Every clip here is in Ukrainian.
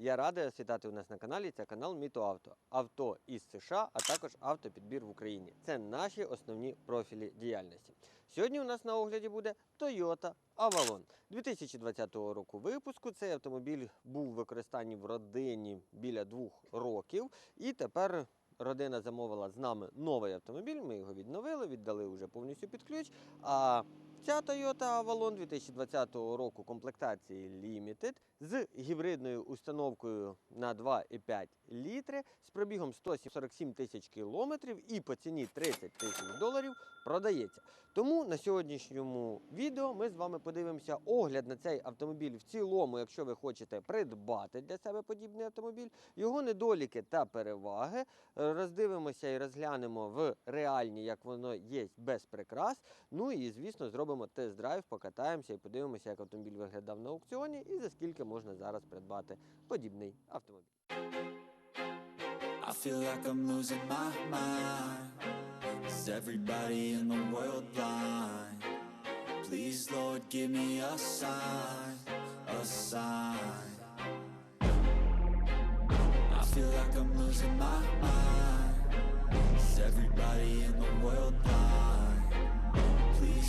Я радий вас у нас на каналі. Це канал Міто Авто. Авто із США, а також автопідбір в Україні. Це наші основні профілі діяльності. Сьогодні у нас на огляді буде Toyota Avalon 2020 року випуску. Цей автомобіль був в використанні в родині біля двох років, і тепер. Родина замовила з нами новий автомобіль. Ми його відновили, віддали вже повністю під ключ. А ця Toyota Avalon 2020 року комплектації Limited з гібридною установкою на 2,5 літри з пробігом 147 тисяч кілометрів і по ціні 30 тисяч доларів продається. Тому на сьогоднішньому відео ми з вами подивимося огляд на цей автомобіль в цілому, якщо ви хочете придбати для себе подібний автомобіль, його недоліки та переваги. Роздивимося і розглянемо в реальні, як воно є без прикрас. Ну і звісно, зробимо тест-драйв, покатаємося і подивимося, як автомобіль виглядав на аукціоні і за скільки можна зараз придбати подібний автомобіль. I feel like everybody in the world?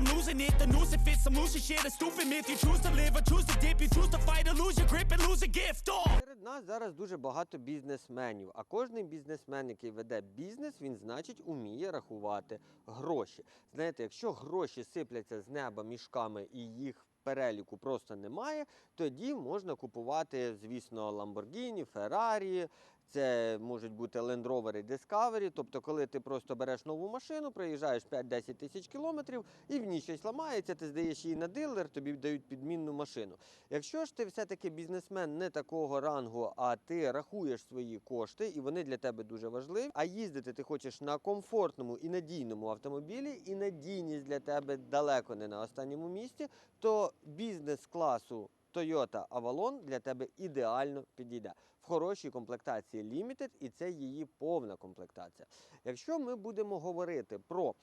I'm losing it, the noose it fits. I'm losing shit, a stupid myth. You choose to live or choose to dip. You choose to fight or lose your grip and lose a gift. Серед нас зараз дуже багато бізнесменів, а кожний бізнесмен, який веде бізнес, він значить уміє рахувати гроші. Знаєте, якщо гроші сипляться з неба мішками і їх переліку просто немає, тоді можна купувати, звісно, Lamborghini, Ferrari, це можуть бути Land Rover і Discovery. Тобто, коли ти просто береш нову машину, проїжджаєш 5-10 тисяч кілометрів і в ній щось ламається, ти здаєш її на дилер, тобі дають підмінну машину. Якщо ж ти все-таки бізнесмен не такого рангу, а ти рахуєш свої кошти, і вони для тебе дуже важливі, а їздити ти хочеш на комфортному і надійному автомобілі, і надійність для тебе далеко не на останньому місці, то бізнес-класу Toyota Avalon для тебе ідеально підійде. Хорошій комплектації Limited, і це її повна комплектація. Якщо ми будемо говорити про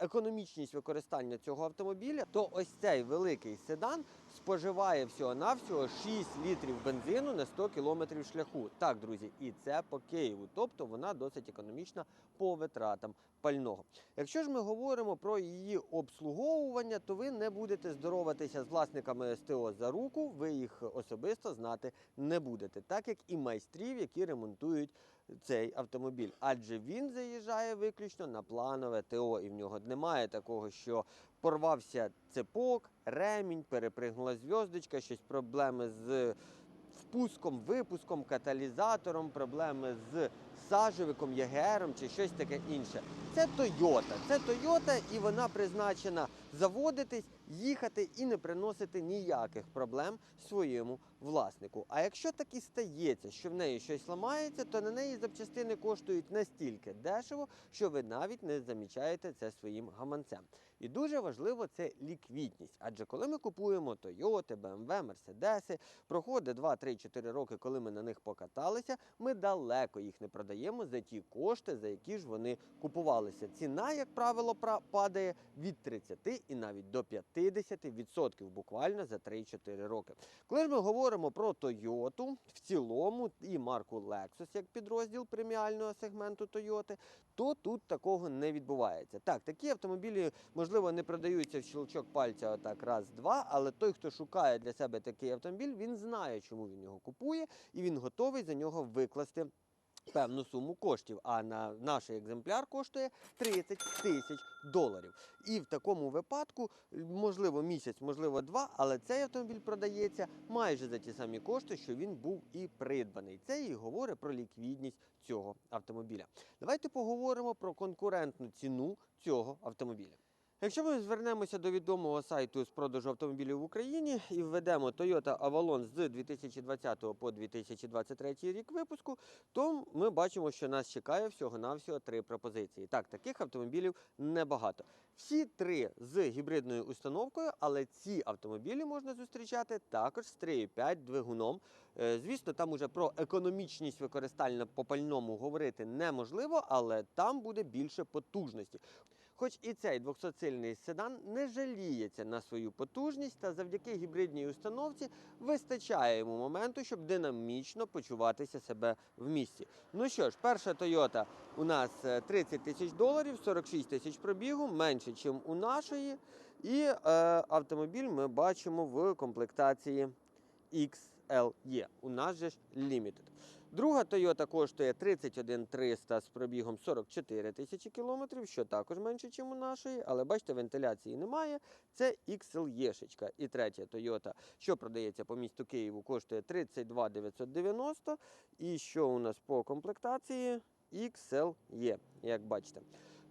економічність використання цього автомобіля, то ось цей великий седан споживає всього-навсього 6 літрів бензину на 100 кілометрів шляху. Так, друзі, і це по Києву. Тобто вона досить економічна по витратам пального. Якщо ж ми говоримо про її обслуговування, то ви не будете здороватися з власниками СТО за руку, ви їх особисто знати не будете, так як і майстрів, які ремонтують цей автомобіль. Адже він заїжджає виключно на планове ТО, і в нього немає такого, що порвався цепок, ремінь, перепригнула зв'язочка, щось проблеми з впуском, випуском, каталізатором, проблеми з сажовиком, ЄГРом чи щось таке інше. Це Toyota. Це Toyota і вона призначена заводитись, їхати і не приносити ніяких проблем своєму власнику. А якщо так і стається, що в неї щось ламається, то на неї запчастини коштують настільки дешево, що ви навіть не замічаєте це своїм гаманцем. І дуже важливо це ліквідність. Адже коли ми купуємо Toyota, BMW, Мерседеси, проходить 2-3-4 роки, коли ми на них покаталися, ми далеко їх не продаємо за ті кошти, за які ж вони купувалися. Ціна, як правило, падає від 30 і навіть до 50% буквально за 3-4 роки. Коли ж ми говоримо про Toyota в цілому і марку Lexus як підрозділ преміального сегменту Toyota, то тут такого не відбувається. Так, такі автомобілі, можливо, не продаються в щелчок пальця отак раз-два, але той, хто шукає для себе такий автомобіль, він знає, чому він його купує, і він готовий за нього викласти. Певну суму коштів, а на наш екземпляр коштує 30 тисяч доларів. І в такому випадку, можливо, місяць, можливо, два, але цей автомобіль продається майже за ті самі кошти, що він був і придбаний. Це і говорить про ліквідність цього автомобіля. Давайте поговоримо про конкурентну ціну цього автомобіля. Якщо ми звернемося до відомого сайту з продажу автомобілів в Україні і введемо Toyota Avalon з 2020 по 2023 рік випуску, то ми бачимо, що нас чекає всього-навсього три пропозиції. Так, таких автомобілів небагато. Всі три з гібридною установкою, але ці автомобілі можна зустрічати також з 3,5 двигуном. Е, Звісно, там уже про економічність використання по пальному говорити неможливо, але там буде більше потужності. Хоч і цей 200-сильний седан не жаліється на свою потужність, та завдяки гібридній установці вистачає йому моменту, щоб динамічно почуватися себе в місті. Ну що ж, перша Toyota у нас е, 30 тисяч доларів, 46 тисяч пробігу, менше, ніж у нашої. І е, автомобіль ми бачимо в комплектації XLE. У нас же ж Limited. Друга Toyota коштує 31 300 з пробігом 44 тисячі кілометрів, що також менше, ніж у нашої, але бачите, вентиляції немає. Це XLE-шечка. І третя Toyota, що продається по місту Києву, коштує 32 990. І що у нас по комплектації? XLE, як бачите.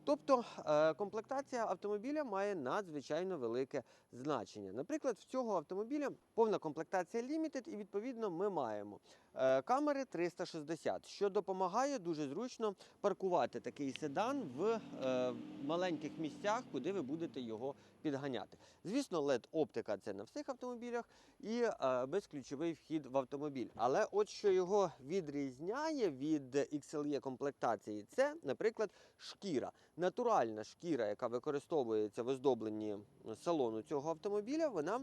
Тобто е, комплектація автомобіля має надзвичайно велике значення. Наприклад, в цього автомобіля повна комплектація Limited, і відповідно ми маємо е, камери 360, що допомагає дуже зручно паркувати такий седан в е, маленьких місцях, куди ви будете його підганяти. Звісно, led оптика це на всіх автомобілях і е, безключовий вхід в автомобіль. Але от що його відрізняє від XLE комплектації, це, наприклад, шкіра. Натуральна шкіра, яка використовується в оздобленні салону цього автомобіля, вона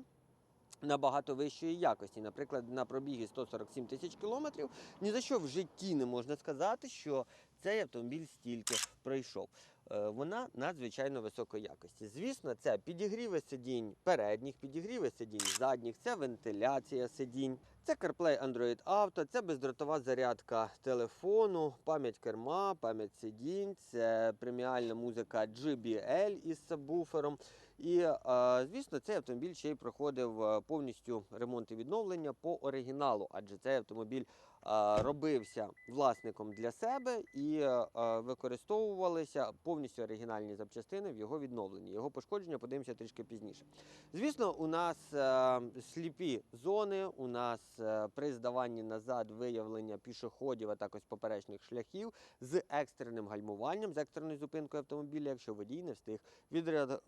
набагато вищої якості. Наприклад, на пробігі 147 тисяч кілометрів ні за що в житті не можна сказати, що цей автомобіль стільки пройшов. Е, Вона надзвичайно високої якості. Звісно, це підігріви сидінь передніх, підігріви сидінь задніх, це вентиляція сидінь, це CarPlay Android Auto, це бездротова зарядка телефону, пам'ять керма, пам'ять сидінь, це преміальна музика JBL із сабвуфером. І, е, звісно, цей автомобіль ще й проходив е, повністю ремонт і відновлення по оригіналу, адже цей автомобіль робився власником для себе і е, використовувалися повністю оригінальні запчастини в його відновленні. Його пошкодження подивимося трішки пізніше. Звісно, у нас е, сліпі зони, у нас е, при здаванні назад виявлення пішоходів, а також поперечних шляхів з екстреним гальмуванням, з екстреною зупинкою автомобіля, якщо водій не встиг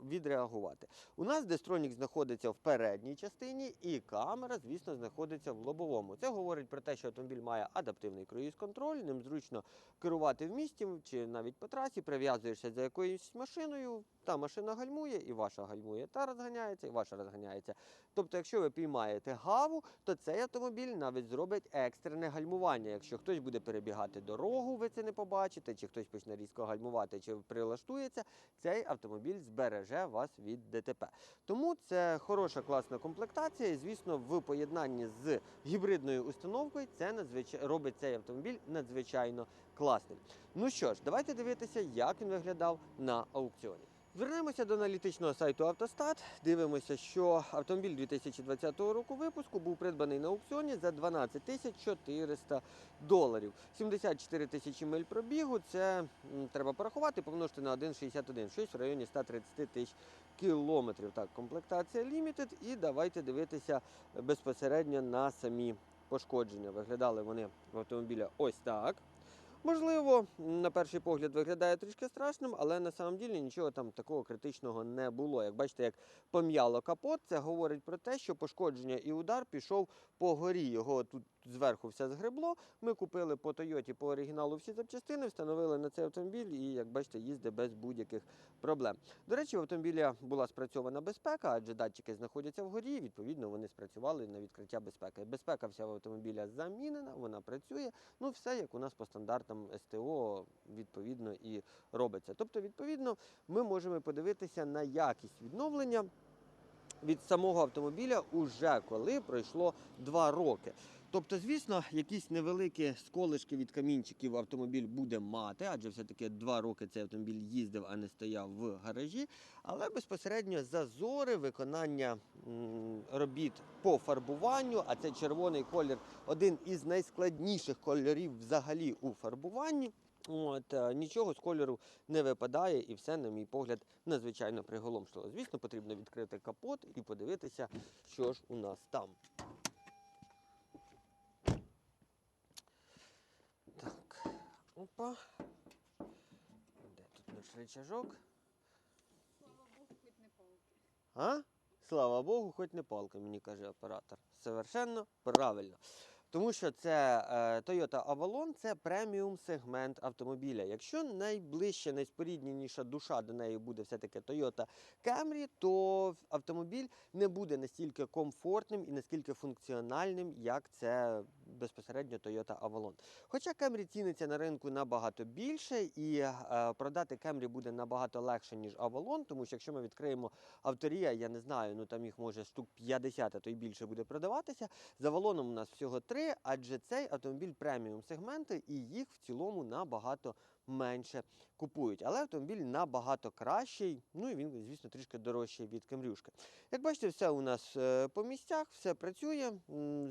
відреагувати. У нас дестронік знаходиться в передній частині, і камера, звісно, знаходиться в лобовому. Це говорить про те, що автомобіль має адаптивний круїз-контроль, ним зручно керувати в місті чи навіть по трасі, прив'язуєшся за якоюсь машиною, та машина гальмує, і ваша гальмує, та розганяється, і ваша розганяється. Тобто, якщо ви піймаєте гаву, то цей автомобіль навіть зробить екстрене гальмування. Якщо хтось буде перебігати дорогу, ви це не побачите, чи хтось почне різко гальмувати, чи прилаштується, цей автомобіль збереже вас від ДТП. Тому це хороша класна комплектація. І звісно, в поєднанні з гібридною установкою це надзвичай... робить цей автомобіль надзвичайно класним. Ну що ж, давайте дивитися, як він виглядав на аукціоні. Звернемося до аналітичного сайту Автостат. Дивимося, що автомобіль 2020 року випуску був придбаний на аукціоні за 12 тисяч 400 доларів. 74 тисячі миль пробігу. Це треба порахувати, помножити на 1,61, щось в районі 130 тисяч кілометрів. Так, комплектація Limited. І давайте дивитися безпосередньо на самі пошкодження. Виглядали вони в автомобіля ось так. Можливо, на перший погляд виглядає трішки страшним, але на самом ділі нічого там такого критичного не було. Як бачите, як пом'яло капот, це говорить про те, що пошкодження і удар пішов по горі. Його тут зверху все згребло. Ми купили по Тойоті по оригіналу всі запчастини, встановили на цей автомобіль і, як бачите, їздить без будь-яких проблем. До речі, в автомобіля була спрацьована безпека, адже датчики знаходяться вгорі. Відповідно, вони спрацювали на відкриття безпеки. Безпека вся в автомобіля замінена, вона працює. Ну, все як у нас по стандартам СТО відповідно і робиться. Тобто, відповідно, ми можемо подивитися на якість відновлення від самого автомобіля уже коли пройшло два роки. Тобто, звісно, якісь невеликі сколишки від камінчиків автомобіль буде мати, адже все-таки два роки цей автомобіль їздив, а не стояв в гаражі. Але безпосередньо зазори виконання робіт по фарбуванню, а це червоний колір один із найскладніших кольорів взагалі у фарбуванні. От, е, нічого з кольору не випадає, і все, на мій погляд, надзвичайно приголомшливо. Звісно, потрібно відкрити капот і подивитися, що ж у нас там. Опа. Де тут наш рычажок? А? Слава Богу, хоч не палка, мені каже оператор. Совершенно правильно. Тому що це е, Toyota Avalon це преміум сегмент автомобіля. Якщо найближча, найспорідніша душа до неї буде все-таки Toyota Camry, то автомобіль не буде настільки комфортним і настільки функціональним, як це безпосередньо Toyota Avalon. Хоча Camry ціниться на ринку набагато більше, і е, продати Camry буде набагато легше, ніж Avalon, тому що якщо ми відкриємо авторія, я не знаю, ну там їх може штук 50, а то й більше буде продаватися. За Avalon у нас всього три, адже цей автомобіль преміум сегменти і їх в цілому набагато менше купують. Але автомобіль набагато кращий, ну і він, звісно, трішки дорожчий від Кемрюшки. Як бачите, все у нас е, по місцях, все працює.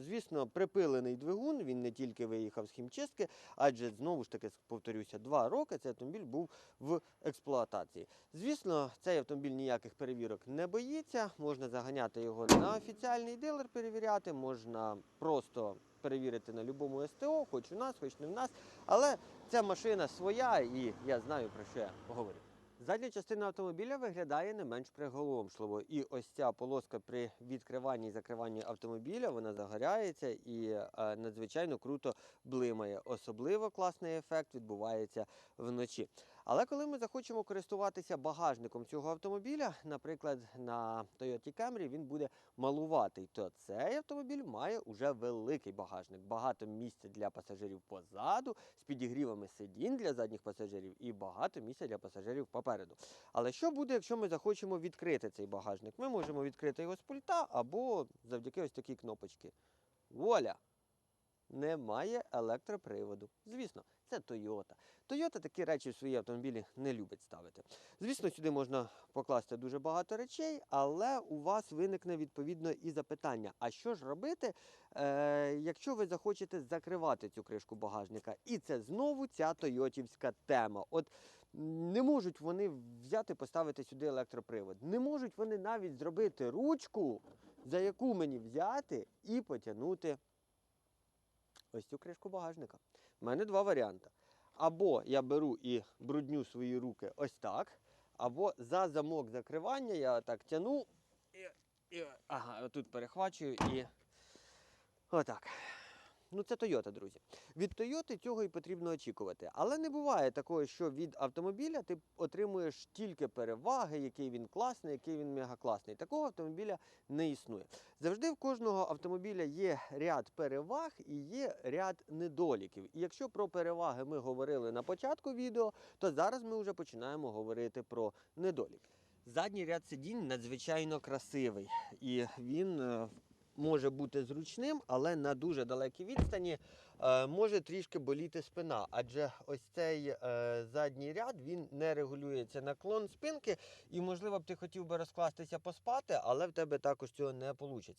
Звісно, припилений двигун, він не тільки виїхав з хімчистки, адже знову ж таки повторюся, два роки цей автомобіль був в експлуатації. Звісно, цей автомобіль ніяких перевірок не боїться. Можна заганяти його на офіціальний дилер, перевіряти, можна просто перевірити на будь-якому СТО, хоч у нас, хоч не в нас. Але ця машина своя, і я знаю про що я говорю. Задня частина автомобіля виглядає не менш приголомшливо. І ось ця полоска при відкриванні і закриванні автомобіля вона загоряється і е, надзвичайно круто блимає. Особливо класний ефект відбувається вночі. Але коли ми захочемо користуватися багажником цього автомобіля, наприклад, на Toyota Camry він буде малуватий, то цей автомобіль має уже великий багажник, багато місця для пасажирів позаду, з підігрівами сидінь для задніх пасажирів і багато місця для пасажирів попереду. Але що буде, якщо ми захочемо відкрити цей багажник? Ми можемо відкрити його з пульта або завдяки ось такій кнопочці. Воля! Немає електроприводу. Звісно, це Toyota. Toyota такі речі в свої автомобілі не любить ставити. Звісно, сюди можна покласти дуже багато речей, але у вас виникне відповідно і запитання: а що ж робити, е, якщо ви захочете закривати цю кришку багажника? І це знову ця тойотівська тема. От не можуть вони взяти, поставити сюди електропривод. Не можуть вони навіть зробити ручку, за яку мені взяти і потягнути ось цю кришку багажника. У мене два варіанти. Або я беру і брудню свої руки ось так, або за замок закривання я так тяну і, і ага, тут перехвачую і отак. Ну, це Toyota, друзі. Від Toyota цього і потрібно очікувати. Але не буває такого, що від автомобіля ти отримуєш тільки переваги, який він класний, який він мегакласний. Такого автомобіля не існує. Завжди в кожного автомобіля є ряд переваг і є ряд недоліків. І якщо про переваги ми говорили на початку відео, то зараз ми вже починаємо говорити про недоліки. Задній ряд сидінь надзвичайно красивий, і він е, може бути зручним, але на дуже далекій відстані е, може трішки боліти спина. Адже ось цей е, задній ряд він не регулюється наклон спинки, і можливо б ти хотів би розкластися поспати, але в тебе також цього не вийде.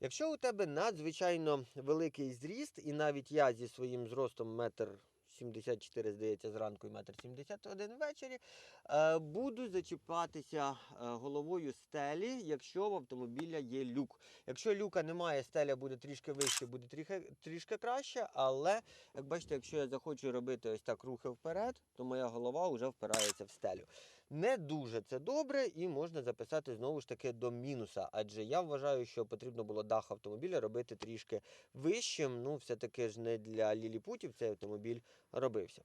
Якщо у тебе надзвичайно великий зріст, і навіть я зі своїм зростом метр. 74, здається, зранку і метр 71 ввечері. Е, буду зачіпатися е, головою стелі, якщо в автомобіля є люк. Якщо люка немає, стеля буде трішки вище, буде трішки, трішки краще. Але, як бачите, якщо я захочу робити ось так рухи вперед, то моя голова вже впирається в стелю. Не дуже це добре і можна записати знову ж таки до мінуса. Адже я вважаю, що потрібно було дах автомобіля робити трішки вищим. Ну, все-таки ж не для ліліпутів цей автомобіль робився.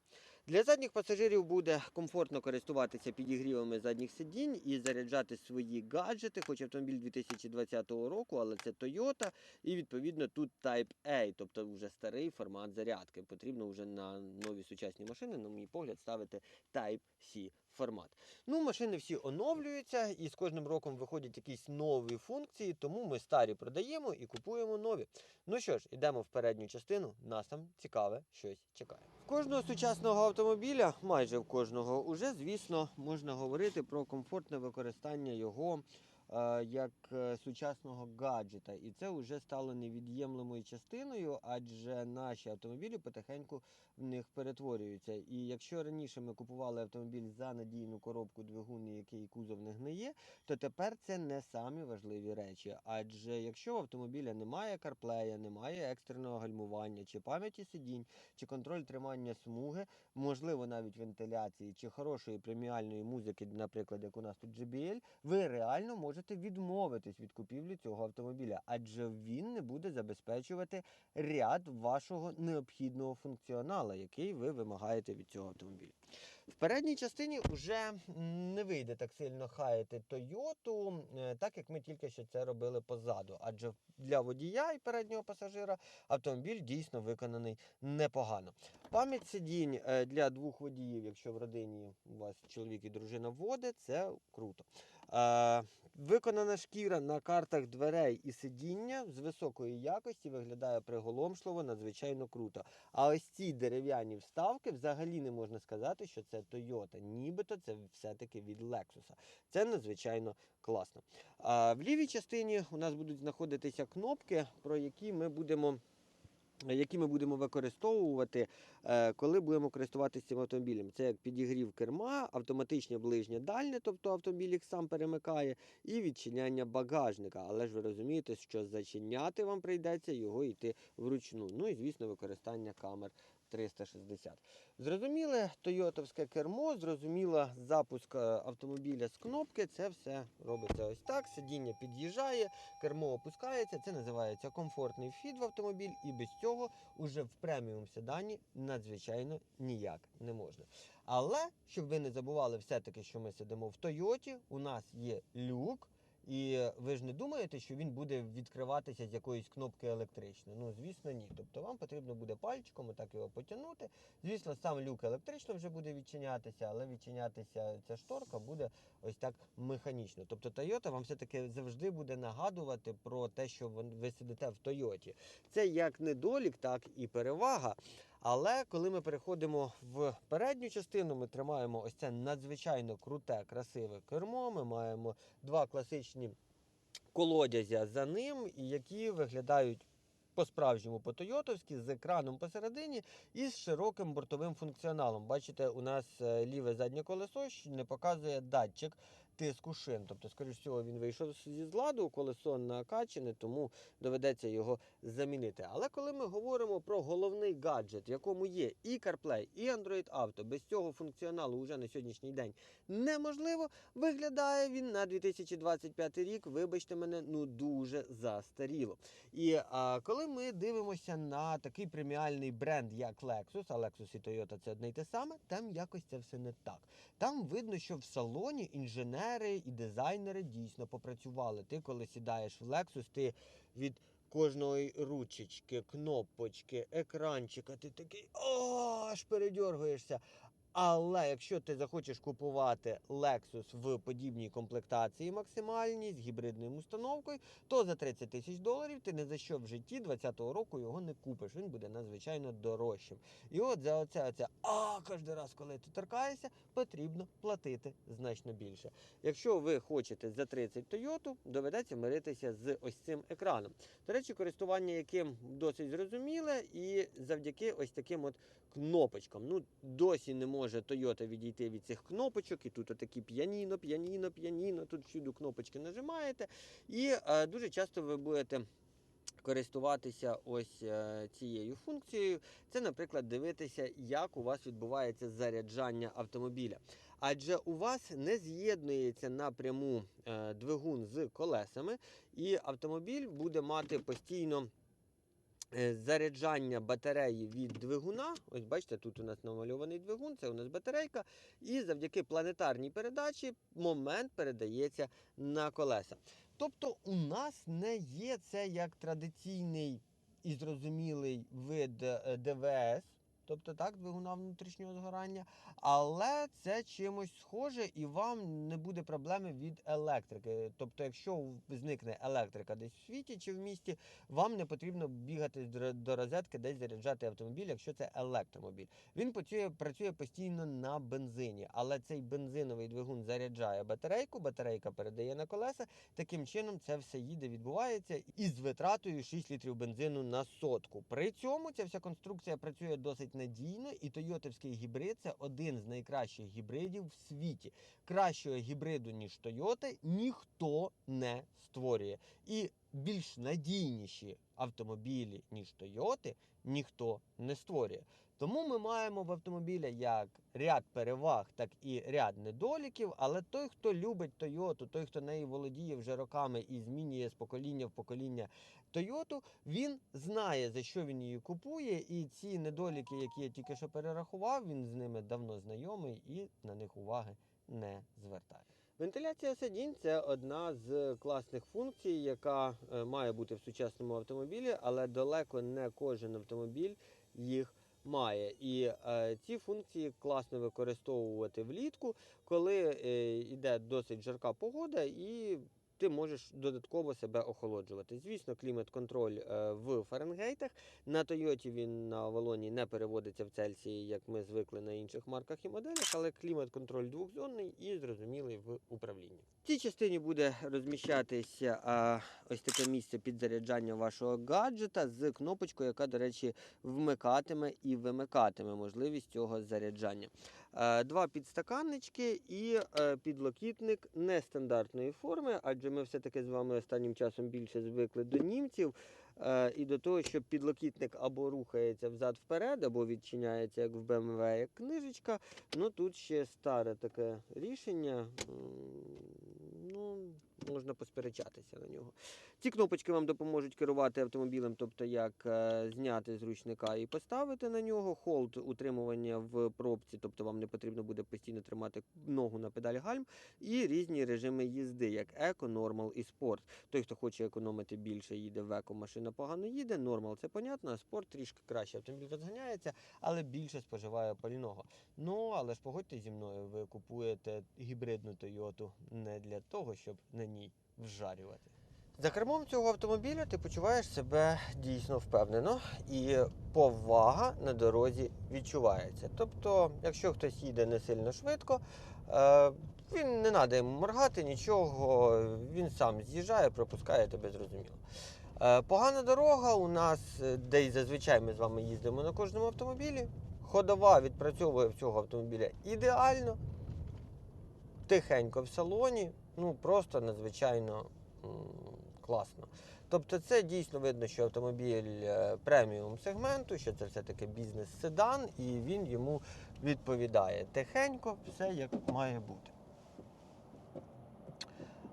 Для задніх пасажирів буде комфортно користуватися підігрівами задніх сидінь і заряджати свої гаджети, хоч автомобіль 2020 року, але це Toyota, і відповідно тут Type A, тобто вже старий формат зарядки. Потрібно вже на нові сучасні машини, на мій погляд, ставити Type C формат. Ну, машини всі оновлюються і з кожним роком виходять якісь нові функції, тому ми старі продаємо і купуємо нові. Ну що ж, йдемо в передню частину, нас там цікаве щось чекає. Кожного сучасного автомобіля, майже в кожного, уже, звісно, можна говорити про комфортне використання його. Е, як е, сучасного гаджета, і це вже стало невід'ємлемою частиною, адже наші автомобілі потихеньку в них перетворюються. І якщо раніше ми купували автомобіль за надійну коробку двигун, який кузов не гниє, то тепер це не самі важливі речі. Адже якщо в автомобіля немає карплея, немає екстреного гальмування, чи пам'яті сидінь, чи контроль тримання смуги, можливо, навіть вентиляції, чи хорошої преміальної музики, наприклад, як у нас тут JBL, ви реально можете відмовитись від купівлі цього автомобіля, адже він не буде забезпечувати ряд вашого необхідного функціонала, який ви вимагаєте від цього автомобіля. В передній частині вже не вийде так сильно хаяти Тойоту, е, так як ми тільки що це робили позаду. Адже для водія і переднього пасажира автомобіль дійсно виконаний непогано. Пам'ять сидінь е, для двох водіїв, якщо в родині у вас чоловік і дружина вводить, це круто. Виконана шкіра на картах дверей і сидіння з високої якості виглядає приголомшливо, надзвичайно круто. А ось ці дерев'яні вставки взагалі не можна сказати, що це Toyota. Нібито це все-таки від Lexus. Це надзвичайно класно. В лівій частині у нас будуть знаходитися кнопки, про які ми будемо. Які ми будемо використовувати, е, коли будемо користуватися цим автомобілем. Це як підігрів керма, автоматичне ближнє дальнє, тобто автомобіль сам перемикає, і відчиняння багажника. Але ж ви розумієте, що зачиняти вам прийдеться його йти вручну. Ну і звісно, використання камер 360. Зрозуміле тойотовське кермо, зрозуміло запуск е, автомобіля з кнопки. Це все робиться ось так. Сидіння під'їжджає, кермо опускається. Це називається комфортний вхід в автомобіль, і без цього уже в преміум седані надзвичайно ніяк не можна. Але щоб ви не забували, все-таки, що ми сидимо в Тойоті, у нас є люк. І ви ж не думаєте, що він буде відкриватися з якоїсь кнопки електричної? Ну, звісно, ні. Тобто вам потрібно буде пальчиком так його потягнути. Звісно, сам люк електрично вже буде відчинятися, але відчинятися ця шторка буде ось так механічно. Тобто Toyota вам все-таки завжди буде нагадувати про те, що ви сидите в Тойоті. Це як недолік, так і перевага. Але коли ми переходимо в передню частину, ми тримаємо ось це надзвичайно круте, красиве кермо. Ми маємо два класичні колодязя за ним, які виглядають по-справжньому по-тойотовськи, з екраном посередині і з широким бортовим функціоналом. Бачите, у нас е, ліве заднє колесо не показує датчик тиску шин. Тобто, скоріш всього, він вийшов зі зладу, колесо накачане, тому доведеться його замінити. Але коли ми говоримо про головний гаджет, в якому є і CarPlay, і Android Auto, без цього функціоналу вже на сьогоднішній день неможливо, виглядає він на 2025 рік, вибачте мене, ну дуже застаріло. І а, коли ми дивимося на такий преміальний бренд, як Lexus, а Lexus і Toyota це одне й те саме, там якось це все не так. Там видно, що в салоні інженери і дизайнери дійсно попрацювали. Ти, коли сідаєш в Lexus, ти від кожної ручечки, кнопочки, екранчика, ти такий «О, аж передьоргуєшся. Але якщо ти захочеш купувати Lexus в подібній комплектації максимальній з гібридною установкою, то за 30 тисяч доларів ти не за що в житті 20-го року його не купиш. Він буде надзвичайно дорожчим. І от за оце, оце а кожен раз, коли ти торкаєшся, потрібно платити значно більше. Якщо ви хочете за 30 Toyota, доведеться миритися з ось цим екраном. До речі, користування яким досить зрозуміле, і завдяки ось таким от кнопочкам. Ну, досі не може Toyota відійти від цих кнопочок, і тут отакі піаніно, піаніно, піаніно, тут всюди кнопочки нажимаєте. І е, дуже часто ви будете. Користуватися ось е, цією функцією, це, наприклад, дивитися, як у вас відбувається заряджання автомобіля. Адже у вас не з'єднується напряму е, двигун з колесами, і автомобіль буде мати постійно заряджання батареї від двигуна. Ось бачите, тут у нас намальований двигун, це у нас батарейка. І завдяки планетарній передачі момент передається на колеса. Тобто у нас не є це як традиційний і зрозумілий вид е, ДВС. Тобто так, двигуна внутрішнього згорання, але це чимось схоже, і вам не буде проблеми від електрики. Тобто, якщо зникне електрика десь в світі чи в місті, вам не потрібно бігати до розетки, десь заряджати автомобіль, якщо це електромобіль. Він працює, працює постійно на бензині, але цей бензиновий двигун заряджає батарейку, батарейка передає на колеса. Таким чином це все їде, відбувається із витратою 6 літрів бензину на сотку. При цьому ця вся конструкція працює досить надійно, і тойотовський гібрид це один з найкращих гібридів в світі. Кращого гібриду, ніж Тойота, ніхто не створює. І більш надійніші автомобілі, ніж Тойоти, ніхто не створює. Тому ми маємо в автомобіля як ряд переваг, так і ряд недоліків. Але той, хто любить Toyota, той, хто нею володіє вже роками і змінює з покоління в покоління Toyota, він знає, за що він її купує, і ці недоліки, які я тільки що перерахував, він з ними давно знайомий і на них уваги не звертає. Вентиляція сидінь це одна з класних функцій, яка е, має бути в сучасному автомобілі, але далеко не кожен автомобіль їх має. І е, ці функції класно використовувати влітку, коли е, йде досить жарка погода і ти можеш додатково себе охолоджувати. Звісно, клімат-контроль е, в Фаренгейтах. На Тойоті він на Авалоні не переводиться в Цельсії, як ми звикли на інших марках і моделях, але клімат-контроль двохзонний і зрозумілий в управлінні. В цій частині буде розміщатися а, ось таке місце під заряджання вашого гаджета з кнопочкою, яка, до речі, вмикатиме і вимикатиме можливість цього заряджання. А, Два підстаканнички і а, підлокітник нестандартної форми, адже ми все-таки з вами останнім часом більше звикли до німців е, і до того, що підлокітник або рухається взад-вперед, або відчиняється, як в BMW, як книжечка. Ну тут ще старе таке рішення. Ну, можна посперечатися на нього. Ці кнопочки вам допоможуть керувати автомобілем, тобто як е, зняти з ручника і поставити на нього. Холд утримування в пробці, тобто вам не потрібно буде постійно тримати ногу на педалі гальм, і різні режими їзди, як еко, нормал і спорт. Той, хто хоче економити більше, їде в еко, машина погано їде. Нормал це понятно, а спорт трішки краще. Автомобіль розганяється, але більше споживає пального. Ну, але ж погодьте зі мною, ви купуєте гібридну Тойоту не для того, щоб на ній вжарювати. За кермом цього автомобіля ти почуваєш себе дійсно впевнено, і повага на дорозі відчувається. Тобто, якщо хтось їде не сильно швидко, е, він не треба йому моргати, нічого, він сам з'їжджає, пропускає тебе зрозуміло. Е, Погана дорога у нас, е, де й зазвичай ми з вами їздимо на кожному автомобілі. Ходова відпрацьовує в цього автомобіля ідеально, тихенько в салоні, ну просто надзвичайно класно. Тобто це дійсно видно, що автомобіль е, преміум сегменту, що це все-таки бізнес-седан, і він йому відповідає тихенько, все як має бути.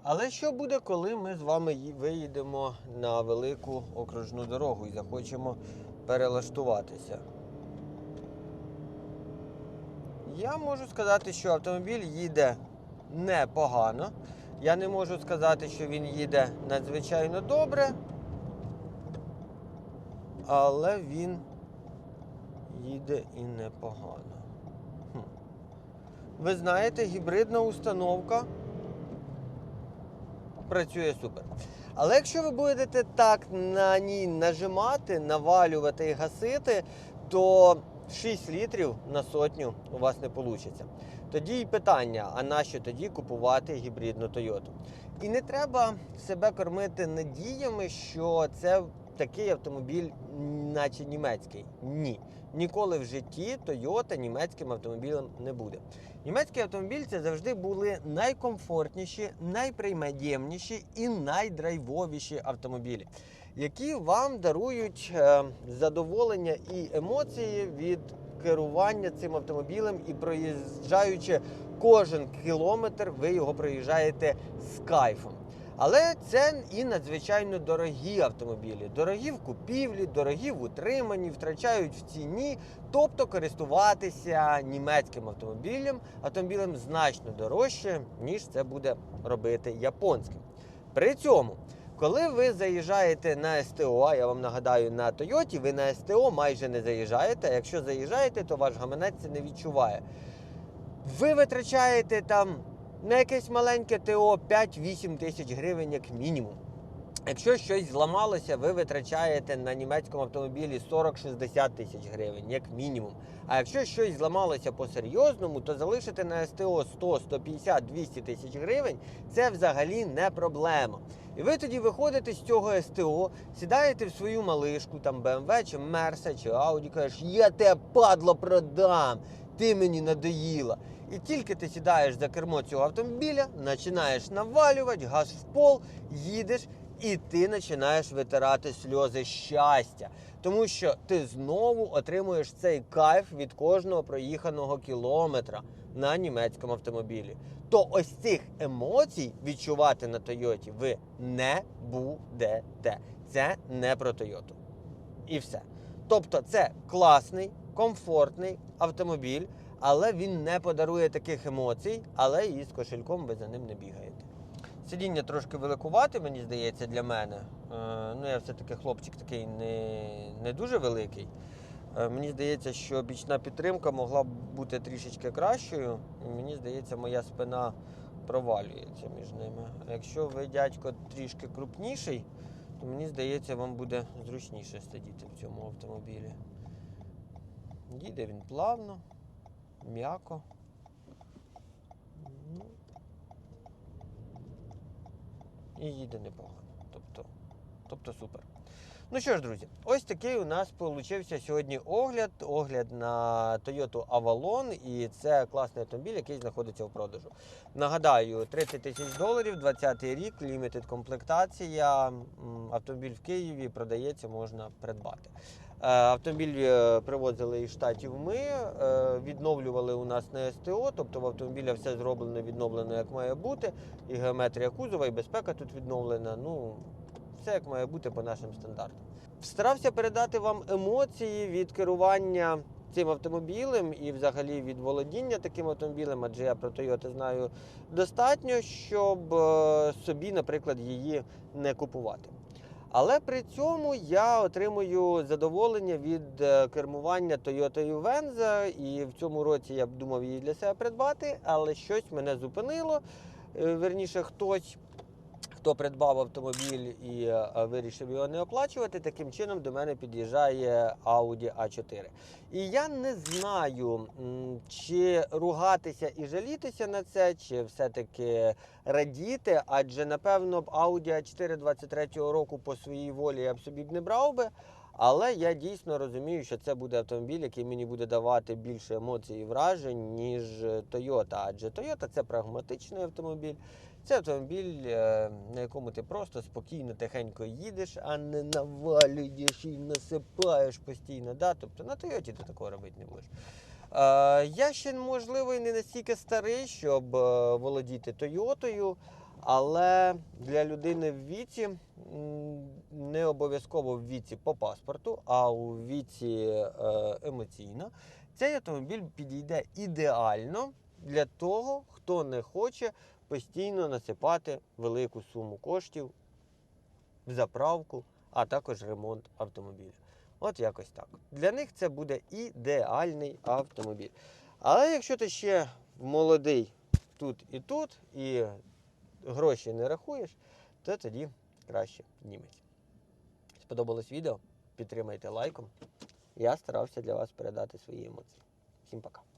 Але що буде, коли ми з вами виїдемо на велику окружну дорогу і захочемо перелаштуватися? Я можу сказати, що автомобіль їде непогано. Я не можу сказати, що він їде надзвичайно добре, але він їде і непогано. Хм. Ви знаєте, гібридна установка працює супер. Але якщо ви будете так на ній нажимати, навалювати і гасити, то 6 літрів на сотню у вас не вийде. Тоді і питання: а нащо тоді купувати гібридну Toyota? І не треба себе кормити надіями, що це такий автомобіль, наче німецький. Ні. Ніколи в житті Toyota німецьким автомобілем не буде. Німецький автомобіль це завжди були найкомфортніші, найприймадємніші і найдрайвовіші автомобілі, які вам дарують е, задоволення і емоції від керування цим автомобілем і проїжджаючи кожен кілометр, ви його проїжджаєте з кайфом. Але це і надзвичайно дорогі автомобілі. Дорогі в купівлі, дорогі в утриманні, втрачають в ціні. Тобто користуватися німецьким автомобілем, автомобілем значно дорожче, ніж це буде робити японським. При цьому Коли ви заїжджаєте на СТО, я вам нагадаю, на Тойоті, ви на СТО майже не заїжджаєте. а Якщо заїжджаєте, то ваш гаманець це не відчуває. Ви витрачаєте там на якесь маленьке ТО 5-8 тисяч гривень як мінімум. Якщо щось зламалося, ви витрачаєте на німецькому автомобілі 40-60 тисяч гривень, як мінімум. А якщо щось зламалося по-серйозному, то залишити на СТО 100, 150, 200 тисяч гривень це взагалі не проблема. І ви тоді виходите з цього СТО, сідаєте в свою малишку, там BMW чи Мерса чи Audi, кажеш, я тебе падло продам, ти мені надоїла. І тільки ти сідаєш за кермо цього автомобіля, починаєш навалювати, газ в пол, їдеш, і ти починаєш витирати сльози щастя. Тому що ти знову отримуєш цей кайф від кожного проїханого кілометра на німецькому автомобілі. То ось цих емоцій відчувати на Тойоті ви не будете. Це не про Тойоту. І все. Тобто, це класний, комфортний автомобіль, але він не подарує таких емоцій, але і з кошельком ви за ним не бігаєте. Сидіння трошки великувати, мені здається, для мене. Е, ну, я все-таки хлопчик такий не, не дуже великий. Е, Мені здається, що бічна підтримка могла б бути трішечки кращою. Мені здається, моя спина провалюється між ними. А якщо ви, дядько, трішки крупніший, то мені здається, вам буде зручніше сидіти в цьому автомобілі. Їде він плавно, м'яко. І їде непогано. Тобто, тобто супер. Ну що ж, друзі, ось такий у нас получився сьогодні огляд. Огляд на Toyota Avalon, і це класний автомобіль, який знаходиться в продажу. Нагадаю, 30 тисяч доларів, 20 рік, лімітед комплектація. Автомобіль в Києві продається, можна придбати. Е, Автомобіль е, привозили із штатів ми, е, відновлювали у нас на СТО, тобто в автомобіля все зроблено, відновлено як має бути. І геометрія кузова, і безпека тут відновлена. Ну, все як має бути по нашим стандартам. Старався передати вам емоції від керування цим автомобілем і взагалі від володіння таким автомобілем, адже я про Toyota знаю достатньо, щоб собі, наприклад, її не купувати. Але при цьому я отримую задоволення від е, кермування Toyota Venza, і в цьому році я б думав її для себе придбати, але щось мене зупинило. Е, Верніше, хтось хто придбав автомобіль і е, вирішив його не оплачувати, таким чином до мене під'їжджає Audi A4. І я не знаю, чи ругатися і жалітися на це, чи все-таки радіти, адже напевно б Audi A4 23-го року по своїй волі я б собі б не брав би. Але я дійсно розумію, що це буде автомобіль, який мені буде давати більше емоцій і вражень, ніж е, Toyota. Адже Toyota це прагматичний автомобіль. Це автомобіль, е, на якому ти просто спокійно, тихенько їдеш, а не навалюєш і насипаєш постійно. Да? Тобто на Тойоті ти такого робити не будеш. Е, я ще, можливо, і не настільки старий, щоб е, володіти Тойотою, але для людини в віці, не обов'язково в віці по паспорту, а у віці емоційно, цей автомобіль підійде ідеально для того, хто не хоче постійно насипати велику суму коштів в заправку, а також ремонт автомобіля. От якось так. Для них це буде ідеальний автомобіль. Але якщо ти ще молодий тут і тут, і гроші не рахуєш, то тоді краще німець. Сподобалось відео? Підтримайте лайком. Я старався для вас передати свої емоції. Всім пока.